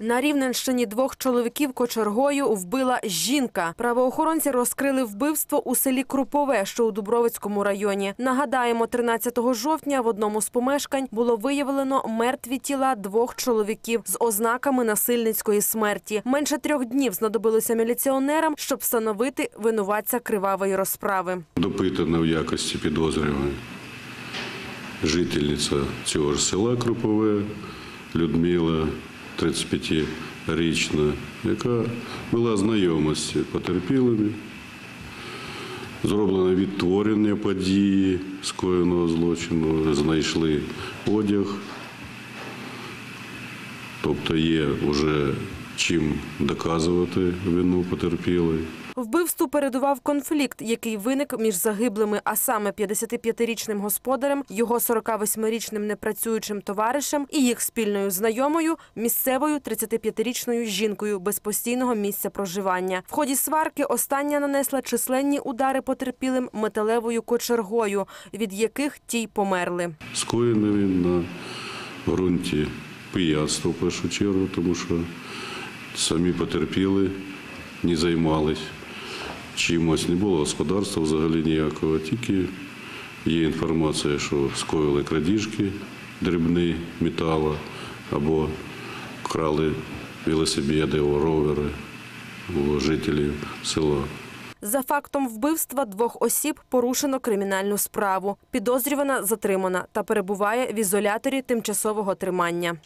На Рівненщині двох чоловіків кочергою вбила жінка. Правоохоронці розкрили вбивство у селі Крупове, що у Дубровицькому районі. Нагадаємо, 13 жовтня в одному з помешкань було виявлено мертві тіла двох чоловіків з ознаками насильницької смерті. Менше трьох днів знадобилося міліціонерам, щоб встановити винуватця кривавої розправи. допитана в якості підозрюваної жительниця цього ж села Крупове Людмила, 35-річна, яка була знайома з потерпілими. Зроблено відтворення події скоєного злочину, знайшли одяг, тобто є вже чим доказувати вину потерпілої. Вбивству передував конфлікт, який виник між загиблими, а саме 55-річним господарем, його 48-річним непрацюючим товаришем і їх спільною знайомою, місцевою 35-річною жінкою без постійного місця проживання. В ході сварки остання нанесла численні удари потерпілим металевою кочергою, від яких ті й померли. Скоєний він на ґрунті пияцтва в першу чергу, тому що самі потерпіли, не займались чимось, не було господарства взагалі ніякого, тільки є інформація, що скоїли крадіжки дрібні металу або крали велосипеди, ровери у жителів села. За фактом вбивства двох осіб порушено кримінальну справу. Підозрювана затримана та перебуває в ізоляторі тимчасового тримання.